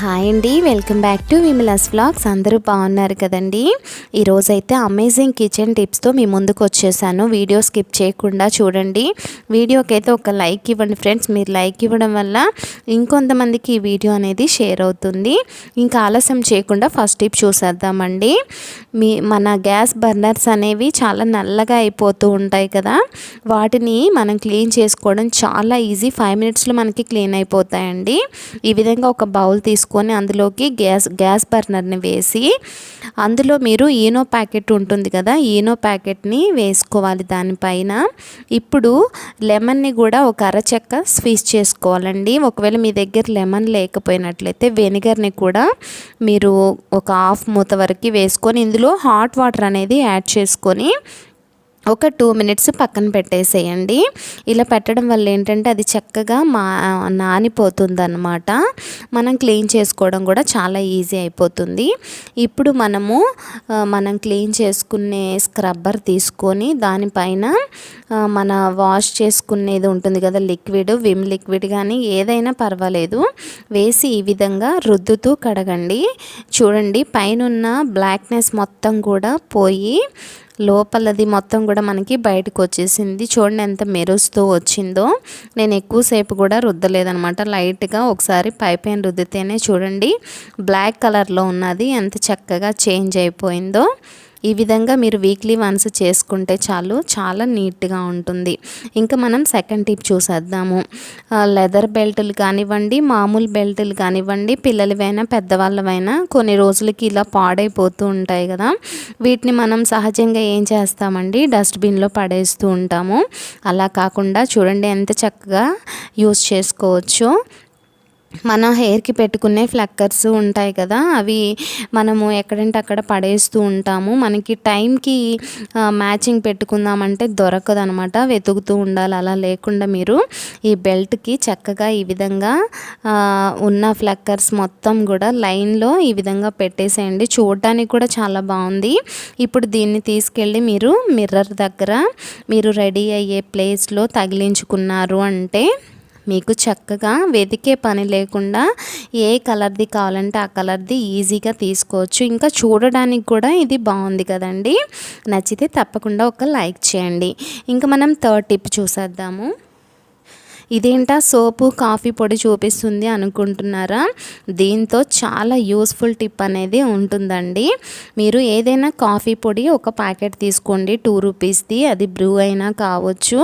Hi అండి. Welcome back to Vimala's vlogs. అందరూ బాగున్నారు కదండి? ఈరోజైతే అమేజింగ్ కిచెన్ టిప్స్తో మీ ముందుకు వచ్చేసాను. వీడియో స్కిప్ చేయకుండా చూడండి. వీడియోకి అయితే ఒక లైక్ ఇవ్వండి ఫ్రెండ్స్. మీరు లైక్ ఇవ్వడం వల్ల ఇంకొంతమందికి ఈ వీడియో అనేది షేర్ అవుతుంది. ఇంకా ఆలస్యం చేయకుండా ఫస్ట్ టిప్ చూసేద్దామండి. మీ మన గ్యాస్ బర్నర్స్ అనేవి చాలా నల్లగా అయిపోతూ ఉంటాయి కదా? వాటిని మనం క్లీన్ చేసుకోవడం చాలా ఈజీ. ఫైవ్ మినిట్స్లో మనకి క్లీన్ అయిపోతాయండి. ఈ విధంగా ఒక బౌల్ తీసుకు తీసుకొని అందులోకి గ్యాస్ గ్యాస్ బర్నర్ని వేసి అందులో మీరు ఈనో ప్యాకెట్ ఉంటుంది కదా ఈనో ప్యాకెట్ని వేసుకోవాలి దానిపైన. ఇప్పుడు లెమన్ని కూడా ఒక అరచెక్క స్వీజ్ చేసుకోవాలండి. ఒకవేళ మీ దగ్గర లెమన్ లేకపోయినట్లయితే వెనిగర్ని కూడా మీరు ఒక హాఫ్ మూత వరకు వేసుకొని ఇందులో హాట్ వాటర్ అనేది యాడ్ చేసుకొని ఒక టూ మినిట్స్ పక్కన పెట్టేసేయండి. ఇలా పెట్టడం వల్ల ఏంటంటే అది చక్కగా మా నానిపోతుందన్నమాట. మనం క్లీన్ చేసుకోవడం కూడా చాలా ఈజీ అయిపోతుంది. ఇప్పుడు మనము మనం క్లీన్ చేసుకునే స్క్రబ్బర్ తీసుకొని దానిపైన మన వాష్ చేసుకునేది ఉంటుంది కదా లిక్విడ్ విమ్ లిక్విడ్ కానీ ఏదైనా పర్వాలేదు. వేసి ఈ విధంగా రుద్దుతూ కడగండి. చూడండి పైన బ్లాక్నెస్ మొత్తం కూడా పోయి లోపలది మొత్తం కూడా మనకి బయటకు వచ్చేసింది చూడండి ఎంత మెరుస్తూ వచ్చిందో. నేను ఎక్కువసేపు కూడా రుద్దలేదనమాట. లైట్గా ఒకసారి పై పైన రుద్దితేనే చూడండి. బ్లాక్ కలర్లో ఉన్నది. ఎంత చక్కగా చేంజ్ అయిపోయిందో. ఈ విధంగా మీరు వీక్లీ వన్స్ చేసుకుంటే చాలు చాలా నీట్గా ఉంటుంది. ఇంకా మనం సెకండ్ టిప్ చూసేద్దాము. లెదర్ బెల్టులు కానివ్వండి మామూలు బెల్టులు కానివ్వండి పిల్లలవైనా పెద్దవాళ్ళవైనా కొన్ని రోజులకి ఇలా పాడైపోతూ ఉంటాయి కదా. వీటిని మనం సహజంగా ఏం చేస్తామండి? డస్ట్బిన్లో పడేస్తూ ఉంటాము. అలా కాకుండా చూడండి ఎంత చక్కగా యూస్ చేసుకోవచ్చు. మన హెయిర్కి పెట్టుకునే ఫ్లక్కర్స్ ఉంటాయి కదా అవి మనము ఎక్కడంటే అక్కడ పడేస్తూ ఉంటాము. మనకి టైంకి మ్యాచింగ్ పెట్టుకుందామంటే దొరకదు అనమాట వెతుకుతూ ఉండాలి. అలా లేకుండా మీరు ఈ బెల్ట్కి చక్కగా ఈ విధంగా ఉన్న ఫ్లక్కర్స్ మొత్తం కూడా లైన్లో ఈ విధంగా పెట్టేసేయండి. చూడటానికి కూడా చాలా బాగుంది. ఇప్పుడు దీన్ని తీసుకెళ్ళి మీరు మిర్రర్ దగ్గర మీరు రెడీ అయ్యే ప్లేస్లో తగిలించుకున్నారు అంటే మీకు చక్కగా వెతికే పని లేకుండా ఏ కలర్ది కావాలంటే ఆ కలర్ది ఈజీగా తీసుకోవచ్చు. ఇంకా చూడడానికి కూడా ఇది బాగుంది కదండి. నచ్చితే తప్పకుండా ఒక లైక్ చేయండి. ఇంకా మనం థర్డ్ టిప్ చూసేద్దాము. ఇదేంటా? సోపు కాఫీ పొడి చూపిస్తుంది అనుకుంటున్నారా? దీంతో చాలా యూస్ఫుల్ టిప్ అనేది ఉంటుందండి. మీరు ఏదైనా కాఫీ పొడి ఒక ప్యాకెట్ తీసుకోండి. టూ రూపీస్ది. అది బ్రూ అయినా కావచ్చు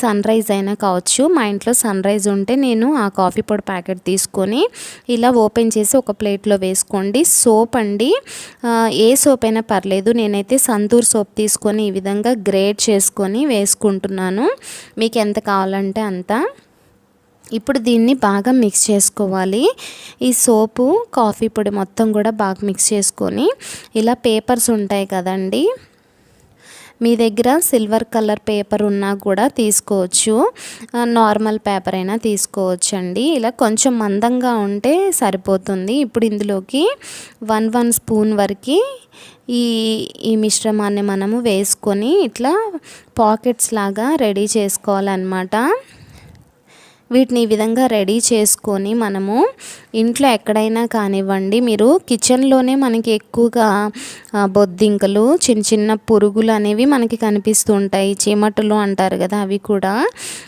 సన్ రైజ్ అయినా కావచ్చు. మా ఇంట్లో సన్ రైజ్ ఉంటే నేను ఆ కాఫీ పొడి ప్యాకెట్ తీసుకొని ఇలా ఓపెన్ చేసి ఒక ప్లేట్లో వేసుకోండి. సోప్ అండి. ఏ సోప్ అయినా పర్లేదు. నేనైతే సంతూర్ సోప్ తీసుకొని ఈ విధంగా గ్రేడ్ చేసుకొని వేసుకుంటున్నాను. మీకు ఎంత కావాలంటే అంత. ఇప్పుడు దీన్ని బాగా మిక్స్ చేసుకోవాలి. ఈ సోపు కాఫీ పొడి మొత్తం కూడా బాగా మిక్స్ చేసుకొని ఇలా పేపర్స్ ఉంటాయి కదండి. మీ దగ్గర సిల్వర్ కలర్ పేపర్ ఉన్నా కూడా తీసుకోవచ్చు. నార్మల్ పేపర్ అయినా తీసుకోవచ్చు అండి ఇలా కొంచెం మందంగా ఉంటే సరిపోతుంది. ఇప్పుడు ఇందులోకి వన్ వన్ స్పూన్ వరకు ఈ ఈ మిశ్రమాన్ని మనము వేసుకొని ఇట్లా పాకెట్స్ లాగా రెడీ చేసుకోవాలన్నమాట. వీటిని ఈ విధంగా రెడీ చేసుకొని మనము ఇంట్లో ఎక్కడైనా కానివ్వండి మీరు కిచెన్లోనే మనకి ఎక్కువగా బొద్దింకలు చిన్న చిన్న పురుగులు అనేవి మనకి కనిపిస్తూ ఉంటాయి. చీమటలు అంటారు కదా అవి కూడా.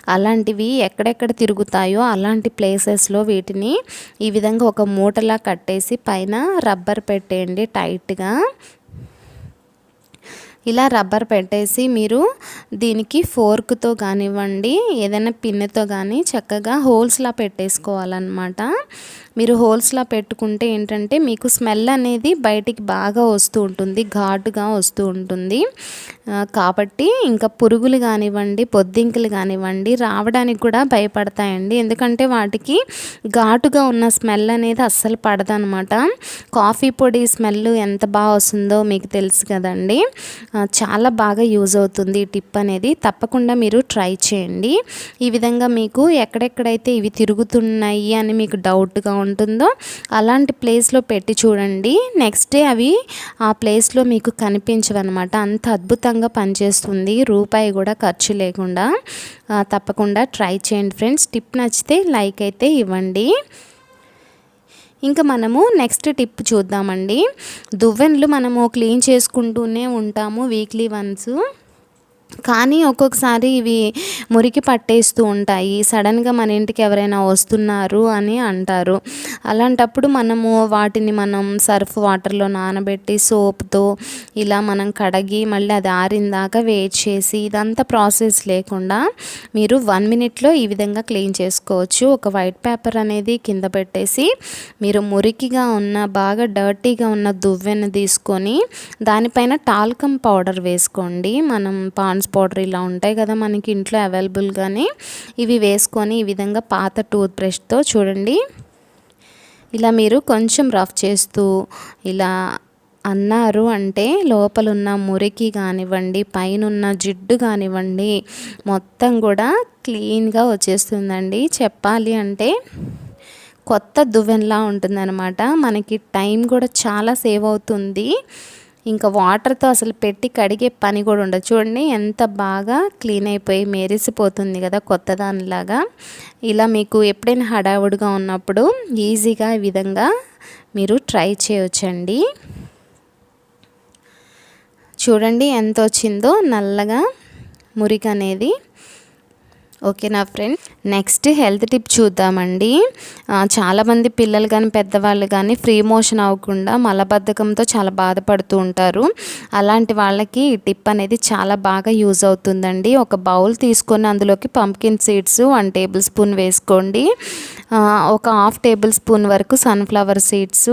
అలాంటివి ఎక్కడెక్కడ తిరుగుతాయో అలాంటి ప్లేసెస్లో వీటిని ఈ విధంగా ఒక మూటలా కట్టేసి పైన రబ్బర్ పెట్టేయండి టైట్గా. ఇలా రబ్బర్ పెట్టేసి మీరు దీనికి ఫోర్క్తో కానివ్వండి ఏదైనా పిన్నుతో కానీ చక్కగా హోల్స్లా పెట్టేసుకోవాలన్నమాట. మీరు హోల్స్లా పెట్టుకుంటే ఏంటంటే మీకు స్మెల్ అనేది బయటికి బాగా వస్తూ ఉంటుంది ఘాటుగా వస్తూ ఉంటుంది. కాబట్టి ఇంకా పురుగులు కానివ్వండి పొద్దింకలు కానివ్వండి రావడానికి కూడా భయపడతాయండి. ఎందుకంటే వాటికి ఘాటుగా ఉన్న స్మెల్ అనేది అస్సలు పడదనమాట. కాఫీ పొడి స్మెల్ ఎంత బాగా వస్తుందో మీకు తెలుసు కదండి. చాలా బాగా యూజ్ అవుతుంది ఈ టిప్ అనేది. తప్పకుండా మీరు ట్రై చేయండి. ఈ విధంగా మీకు ఎక్కడెక్కడైతే ఇవి తిరుగుతున్నాయి అని మీకు డౌట్గా ఉంటుందో అలాంటి ప్లేస్లో పెట్టి చూడండి. నెక్స్ట్ డే అవి ఆ ప్లేస్లో మీకు కనిపించవన్నమాట. అంత అద్భుతంగా పనిచేస్తుంది. రూపాయి కూడా ఖర్చు లేకుండా. తప్పకుండా ట్రై చేయండి ఫ్రెండ్స్ టిప్ నచ్చితే లైక్ అయితే ఇవ్వండి. ఇంకా మనము నెక్స్ట్ టిప్ చూద్దామండి. దువ్వెన్లు మనము క్లీన్ చేసుకుంటూనే ఉంటాము వీక్లీ వన్స్ కానీ ఒక్కొక్కసారి ఇవి మురికి పట్టేస్తూ ఉంటాయి. సడన్గా మన ఇంటికి ఎవరైనా వస్తున్నారు అని అంటారు. అలాంటప్పుడు మనము వాటిని మనం సర్ఫ్ వాటర్లో నానబెట్టి సోప్తో ఇలా మనం కడిగి మళ్ళీ అది ఆరిన దాకా చేసి ఇదంతా ప్రాసెస్ లేకుండా మీరు వన్ మినిట్లో ఈ విధంగా క్లీన్ చేసుకోవచ్చు. ఒక వైట్ పేపర్ అనేది కింద పెట్టేసి మీరు మురికిగా ఉన్న బాగా డర్టీగా ఉన్న దువ్వెను తీసుకొని దానిపైన టాల్కమ్ పౌడర్ వేసుకోండి. మనం పాండ్స్ పౌడర్ ఇలా ఉంటాయి కదా మనకి ఇంట్లో అవైలబుల్గానే ఇవి వేసుకొని ఈ విధంగా పాత టూత్ బ్రష్తో చూడండి. ఇలా మీరు కొంచెం రఫ్ చేస్తూ ఇలా అన్నారు అంటే లోపలున్న మురికి కానివ్వండి పైన జిడ్డు కానివ్వండి మొత్తం కూడా క్లీన్గా వచ్చేస్తుందండి. చెప్పాలి అంటే కొత్త దువ్వెనలా ఉంటుందన్నమాట. మనకి టైం కూడా చాలా సేవ్ అవుతుంది. ఇంకా వాటర్తో అసలు పెట్టి కడిగే పని కూడా ఉండదు. చూడండి ఎంత బాగా క్లీన్ అయిపోయి మెరిసిపోతుంది కదా కొత్త దానిలాగా. ఇలా మీకు ఎప్పుడైనా హడావుడిగా ఉన్నప్పుడు ఈజీగా ఈ విధంగా మీరు ట్రై చేయొచ్చండి. చూడండి ఎంత వచ్చిందో నల్లగా మురికి అనేది ఓకే నా ఫ్రెండ్ నెక్స్ట్ హెల్త్ టిప్ చూద్దామండి. చాలామంది పిల్లలు కానీ పెద్దవాళ్ళు కానీ ఫ్రీ మోషన్ అవ్వకుండా మలబద్ధకంతో చాలా బాధపడుతూ ఉంటారు. అలాంటి వాళ్ళకి ఈ టిప్ అనేది చాలా బాగా యూజ్ అవుతుందండి. ఒక బౌల్ తీసుకొని అందులోకి pumpkin seeds one tablespoon వేసుకోండి ఒక హాఫ్ టేబుల్ స్పూన్ వరకు సన్ఫ్లవర్ సీడ్స్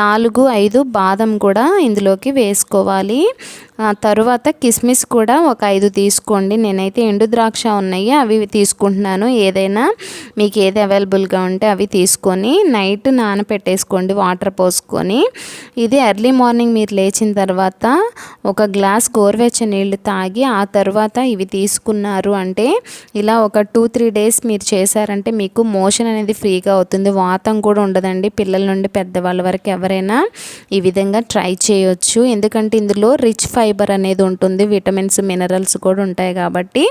నాలుగు ఐదు బాదం కూడా ఇందులోకి వేసుకోవాలి. తరువాత కిస్మిస్ కూడా ఒక ఐదు తీసుకోండి. నేనైతే ఎండు ద్రాక్ష ఉన్నాయి అవి తీసుకుంటున్నాను. ఏదైనా మీకు ఏది అవైలబుల్గా ఉంటే అవి తీసుకొని నైట్ నానపెట్టేసుకోండి వాటర్ పోసుకొని. ఇది ఎర్లీ మార్నింగ్ మీరు లేచిన తర్వాత ఒక గ్లాస్ గోరువెచ్చ నీళ్ళు తాగి ఆ తర్వాత ఇవి తీసుకున్నారు అంటే ఇలా ఒక టూ త్రీ డేస్ మీరు చేశారంటే మీకు మోషన్ అనేది ఫ్రీగా అవుతుంది. వాతం కూడా ఉండదండి. పిల్లల నుండి పెద్దవాళ్ళ వరకు ఎవరైనా ఈ విధంగా ట్రై చేయొచ్చు. ఎందుకంటే ఇందులో రిచ్ ఫైవ్ ఫైబర్ అనేది ఉంటుంది విటమిన్స్ మినరల్స్ కూడా ఉంటాయి కాబట్టి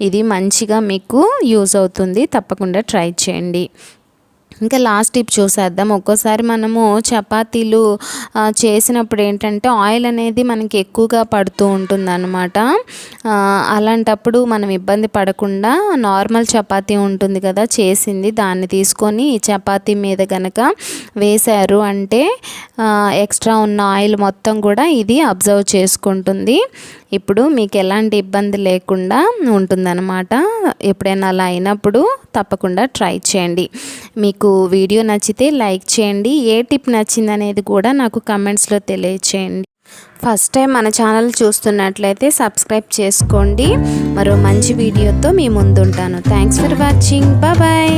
ఇది మంచిగా మీకు యూజ్ అవుతుంది. తప్పకుండా ట్రై చేయండి. ఇంకా లాస్ట్ టిప్ చూసేద్దాం. ఒక్కోసారి మనము చపాతీలు చేసినప్పుడు ఏంటంటే ఆయిల్ అనేది మనకి ఎక్కువగా పడుతూ ఉంటుందన్నమాట. అలాంటప్పుడు మనం ఇబ్బంది పడకుండా నార్మల్ చపాతీ ఉంటుంది కదా చేసింది దాన్ని తీసుకొని చపాతీ మీద కనుక వేశారు అంటే ఎక్స్ట్రా ఉన్న ఆయిల్ మొత్తం కూడా ఇది అబ్జర్వ్ చేసుకుంటుంది. ఇప్పుడు మీకు ఎలాంటి ఇబ్బంది లేకుండా ఉంటుందన్నమాట. ఎప్పుడైనా అలా అయినప్పుడు తప్పకుండా ట్రై చేయండి. మీకు వీడియో నచ్చితే లైక్ చేయండి. ఏ టిప్ నచ్చింది అనేది కూడా నాకు కమెంట్స్లో తెలియచేయండి. ఫస్ట్ టైం మన ఛానల్ చూస్తున్నట్లయితే సబ్స్క్రైబ్ చేసుకోండి. మరో మంచి వీడియోతో మీ ముందుంటాను. Thanks for watching. బాయ్.